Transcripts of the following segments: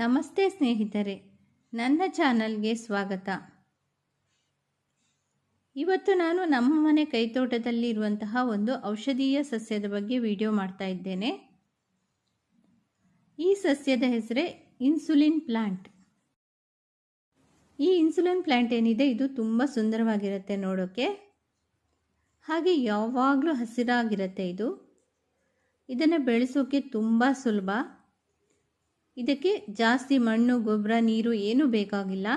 ನಮಸ್ತೆ ಸ್ನೇಹಿತರೆ, ನನ್ನ ಚಾನಲ್ಗೆ ಸ್ವಾಗತ. ಇವತ್ತು ನಾನು ನಮ್ಮ ಮನೆ ಕೈತೋಟದಲ್ಲಿ ಇರುವಂತಹ ಒಂದು ಔಷಧೀಯ ಸಸ್ಯದ ಬಗ್ಗೆ ವಿಡಿಯೋ ಮಾಡ್ತಾ ಇದ್ದೇನೆ. ಈ ಸಸ್ಯದ ಹೆಸರೇ ಇನ್ಸುಲಿನ್ ಪ್ಲಾಂಟ್. ಈ ಇನ್ಸುಲಿನ್ ಪ್ಲಾಂಟ್ ಏನಿದೆ, ಇದು ತುಂಬ ಸುಂದರವಾಗಿರುತ್ತೆ ನೋಡೋಕ್ಕೆ ಹಾಗೆ ಯಾವಾಗಲೂ ಹಸಿರಾಗಿರುತ್ತೆ ಇದು. ಇದನ್ನು ಬೆಳೆಸೋಕೆ ತುಂಬ ಸುಲಭ. ಇದಕ್ಕೆ ಜಾಸ್ತಿ ಮಣ್ಣು, ಗೊಬ್ಬರ, ನೀರು ಏನೂ ಬೇಕಾಗಿಲ್ಲ.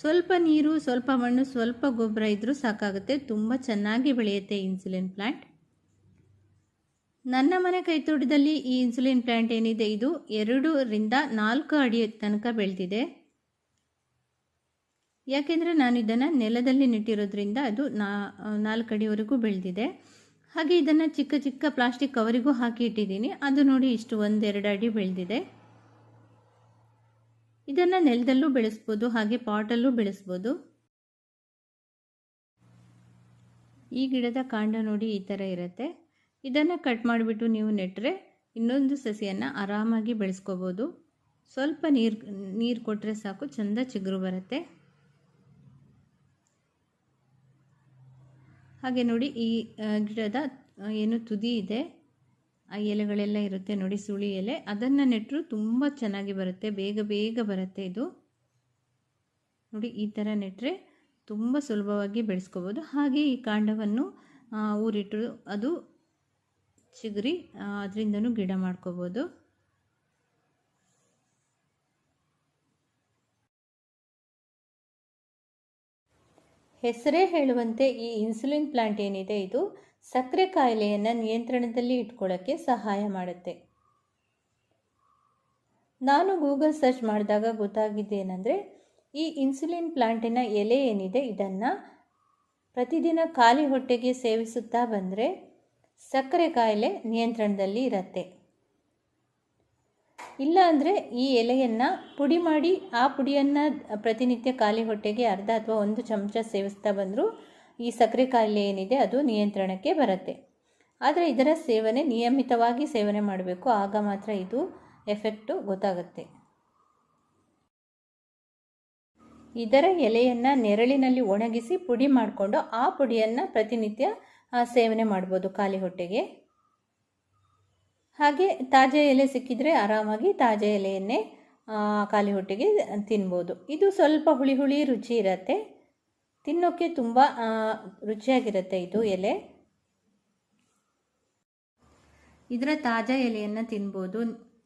ಸ್ವಲ್ಪ ನೀರು, ಸ್ವಲ್ಪ ಮಣ್ಣು, ಸ್ವಲ್ಪ ಗೊಬ್ಬರ ಇದ್ದರೂ ಸಾಕಾಗುತ್ತೆ. ತುಂಬ ಚೆನ್ನಾಗಿ ಬೆಳೆಯುತ್ತೆ ಇನ್ಸುಲಿನ್ ಪ್ಲ್ಯಾಂಟ್ ನನ್ನ ಮನೆ ಕೈತೋಟದಲ್ಲಿ ಈ ಇನ್ಸುಲಿನ್ ಪ್ಲ್ಯಾಂಟ್ ಏನಿದೆ, ಇದು ಎರಡರಿಂದ ನಾಲ್ಕು ಅಡಿ ತನಕ ಬೆಳೆದಿದೆ. ಯಾಕೆಂದರೆ ನಾನು ಇದನ್ನು ನೆಲದಲ್ಲಿ ನೆಟ್ಟಿರೋದ್ರಿಂದ ಅದು ನಾಲ್ಕು ಅಡಿವರೆಗೂ ಬೆಳೆದಿದೆ. ಹಾಗೆ ಇದನ್ನು ಚಿಕ್ಕ ಚಿಕ್ಕ ಪ್ಲಾಸ್ಟಿಕ್ ಕವರಿಗೂ ಹಾಕಿ ಇಟ್ಟಿದ್ದೀನಿ. ಅದು ನೋಡಿ ಇಷ್ಟು ಒಂದೆರಡು ಅಡಿ ಬೆಳೆದಿದೆ. ಇದನ್ನು ನೆಲದಲ್ಲೂ ಬೆಳೆಸ್ಬೋದು, ಹಾಗೆ ಪಾಟಲ್ಲೂ ಬೆಳೆಸ್ಬೋದು. ಈ ಗಿಡದ ಕಾಂಡ ನೋಡಿ ಈ ಥರ ಇರುತ್ತೆ. ಇದನ್ನು ಕಟ್ ಮಾಡಿಬಿಟ್ಟು ನೀವು ನೆಟ್ಟರೆ ಇನ್ನೊಂದು ಸಸಿಯನ್ನು ಆರಾಮಾಗಿ ಬೆಳೆಸ್ಕೋಬೋದು. ಸ್ವಲ್ಪ ನೀರು ನೀರು ಕೊಟ್ಟರೆ ಸಾಕು, ಚೆಂದ ಚಿಗುರು ಬರುತ್ತೆ. ಹಾಗೆ ನೋಡಿ ಈ ಗಿಡದ ಏನು ತುದಿ ಇದೆ. ಆ ಎಲೆಗಳೆಲ್ಲ ಇರುತ್ತೆ ನೋಡಿ ಸುಳಿ ಎಲೆ. ಅದನ್ನು ನೆಟ್ಟರು ತುಂಬ ಚೆನ್ನಾಗಿ ಬರುತ್ತೆ. ಬೇಗ ಬೇಗ ಬರುತ್ತೆ ಇದು. ನೋಡಿ ಈ ಥರ ನೆಟ್ಟರೆ ತುಂಬ ಸುಲಭವಾಗಿ ಬೆಳೆಸ್ಕೋಬೋದು. ಹಾಗೆ ಈ ಕಾಂಡವನ್ನು ಊರಿಟ್ಟು ಅದು ಚಿಗುರಿ ಅದರಿಂದನೂ ಗಿಡ ಮಾಡ್ಕೋಬೋದು. ಹೆಸರೇ ಹೇಳುವಂತೆ ಈ ಇನ್ಸುಲಿನ್ ಪ್ಲಾಂಟ್ ಏನಿದೆ ಇದು? ಸಕ್ಕರೆ ಕಾಯಿಲೆಯನ್ನು ನಿಯಂತ್ರಣದಲ್ಲಿ ಇಟ್ಕೊಳ್ಳೋಕ್ಕೆ ಸಹಾಯ ಮಾಡುತ್ತೆ. ನಾನು ಗೂಗಲ್ ಸರ್ಚ್ ಮಾಡಿದಾಗ ಗೊತ್ತಾಗಿದ್ದೇನೆಂದರೆ, ಈ ಇನ್ಸುಲಿನ್ ಪ್ಲಾಂಟಿನ ಎಲೆ ಏನಿದೆ, ಇದನ್ನು ಪ್ರತಿದಿನ ಖಾಲಿ ಹೊಟ್ಟೆಗೆ ಸೇವಿಸುತ್ತಾ ಬಂದರೆ ಸಕ್ಕರೆ ಕಾಯಿಲೆ ನಿಯಂತ್ರಣದಲ್ಲಿ ಇರತ್ತೆ. ಇಲ್ಲ ಅಂದರೆ ಈ ಎಲೆಯನ್ನು ಪುಡಿ ಮಾಡಿ ಆ ಪುಡಿಯನ್ನು ಪ್ರತಿನಿತ್ಯ ಖಾಲಿ ಹೊಟ್ಟೆಗೆ ಅರ್ಧ ಅಥವಾ ಒಂದು ಚಮಚ ಸೇವಿಸ್ತಾ ಬಂದರೂ ಈ ಸಕ್ಕರೆ ಕಾಯಿಲೆ ಏನಿದೆ ಅದು ನಿಯಂತ್ರಣಕ್ಕೆ ಬರುತ್ತೆ. ಆದರೆ ಇದರ ಸೇವನೆ ನಿಯಮಿತವಾಗಿ ಸೇವನೆ ಮಾಡಬೇಕು. ಆಗ ಮಾತ್ರ ಇದು ಎಫೆಕ್ಟು ಗೊತ್ತಾಗುತ್ತೆ. ಇದರ ಎಲೆಯನ್ನು ನೆರಳಿನಲ್ಲಿ ಒಣಗಿಸಿ ಪುಡಿ ಮಾಡಿಕೊಂಡು ಆ ಪುಡಿಯನ್ನು ಪ್ರತಿನಿತ್ಯ ಸೇವನೆ ಮಾಡ್ಬೋದು ಖಾಲಿ ಹೊಟ್ಟೆಗೆ. ಹಾಗೆ ತಾಜಾ ಎಲೆ ಸಿಕ್ಕಿದರೆ ಆರಾಮಾಗಿ ತಾಜಾ ಎಲೆಯನ್ನೇ ಖಾಲಿ ಹೊಟ್ಟೆಗೆ ತಿನ್ಬೋದು. ಇದು ಸ್ವಲ್ಪ ಹುಳಿ ಹುಳಿ ರುಚಿ ಇರುತ್ತೆ. ತಿನ್ನೋಕ್ಕೆ ತುಂಬ ರುಚಿಯಾಗಿರುತ್ತೆ ಇದು ಎಲೆ. ಇದರ ತಾಜಾ ಎಲೆಯನ್ನು ತಿನ್ಬೋದು,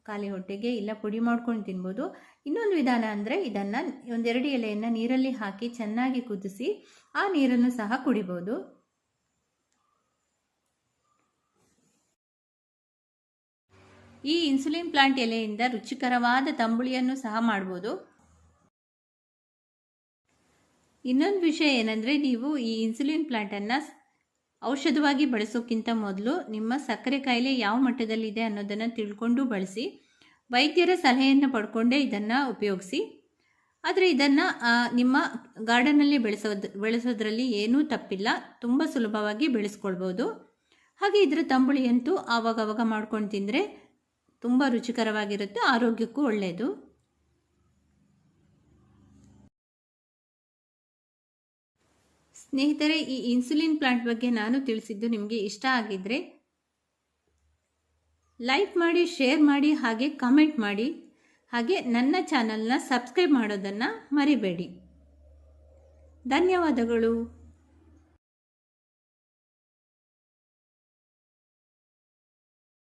ಖಾಲಿ ಹೊಟ್ಟೆಗೆ, ಇಲ್ಲ ಪುಡಿ ಮಾಡ್ಕೊಂಡು ತಿನ್ಬೋದು. ಇನ್ನೊಂದು ವಿಧಾನ ಅಂದರೆ ಇದನ್ನು ಒಂದೆರಡು ಎಲೆಯನ್ನು ನೀರಲ್ಲಿ ಹಾಕಿ ಚೆನ್ನಾಗಿ ಕುದಿಸಿ, ಆ ನೀರನ್ನು ಸಹ ಕುಡಿಬೋದು. ಈ ಇನ್ಸುಲಿನ್ ಪ್ಲಾಂಟ್ ಎಲೆಯಿಂದ ರುಚಿಕರವಾದ ತಂಬುಳಿಯನ್ನು ಸಹ ಮಾಡ್ಬೋದು. ಇನ್ನೊಂದು ವಿಷಯ ಏನಂದರೆ ನೀವು ಈ ಇನ್ಸುಲಿನ್ ಪ್ಲಾಂಟನ್ನು ಔಷಧವಾಗಿ ಬಳಸೋಕ್ಕಿಂತ ಮೊದಲು ನಿಮ್ಮ ಸಕ್ಕರೆ ಕಾಯಿಲೆ ಯಾವ ಮಟ್ಟದಲ್ಲಿದೆ ಅನ್ನೋದನ್ನು ತಿಳ್ಕೊಂಡು ಬಳಸಿ, ವೈದ್ಯರ ಸಲಹೆಯನ್ನು ಪಡ್ಕೊಂಡೇ ಇದನ್ನು ಉಪಯೋಗಿಸಿ. ಆದರೆ ಇದನ್ನು ನಿಮ್ಮ ಗಾರ್ಡನಲ್ಲಿ ಬೆಳೆಸೋದು, ಬೆಳೆಸೋದ್ರಲ್ಲಿ ಏನೂ ತಪ್ಪಿಲ್ಲ, ತುಂಬ ಸುಲಭವಾಗಿ ಬೆಳೆಸ್ಕೊಳ್ಬೋದು. ಹಾಗೆ ಇದರ ತಂಬುಳಿಯಂತೂ ಆವಾಗವಾಗ ಮಾಡ್ಕೊಂಡು ತಿಂದರೆ ತುಂಬ ರುಚಿಕರವಾಗಿರುತ್ತೆ, ಆರೋಗ್ಯಕ್ಕೂ ಒಳ್ಳೆಯದು ಸ್ನೇಹಿತರೆ, ಈ ಇನ್ಸುಲಿನ್ ಪ್ಲಾಂಟ್ ಬಗ್ಗೆ ನಾನು ತಿಳಿಸಿದ್ದು ನಿಮಗೆ ಇಷ್ಟ ಆಗಿದ್ದರೆ ಲೈಕ್ ಮಾಡಿ ಶೇರ್ ಮಾಡಿ, ಹಾಗೆ ಕಮೆಂಟ್ ಮಾಡಿ. ಹಾಗೆ ನನ್ನ ಚಾನಲ್ನ ಸಬ್ಸ್ಕ್ರೈಬ್ ಮಾಡೋದನ್ನು ಮರಿಬೇಡಿ. ಧನ್ಯವಾದಗಳು.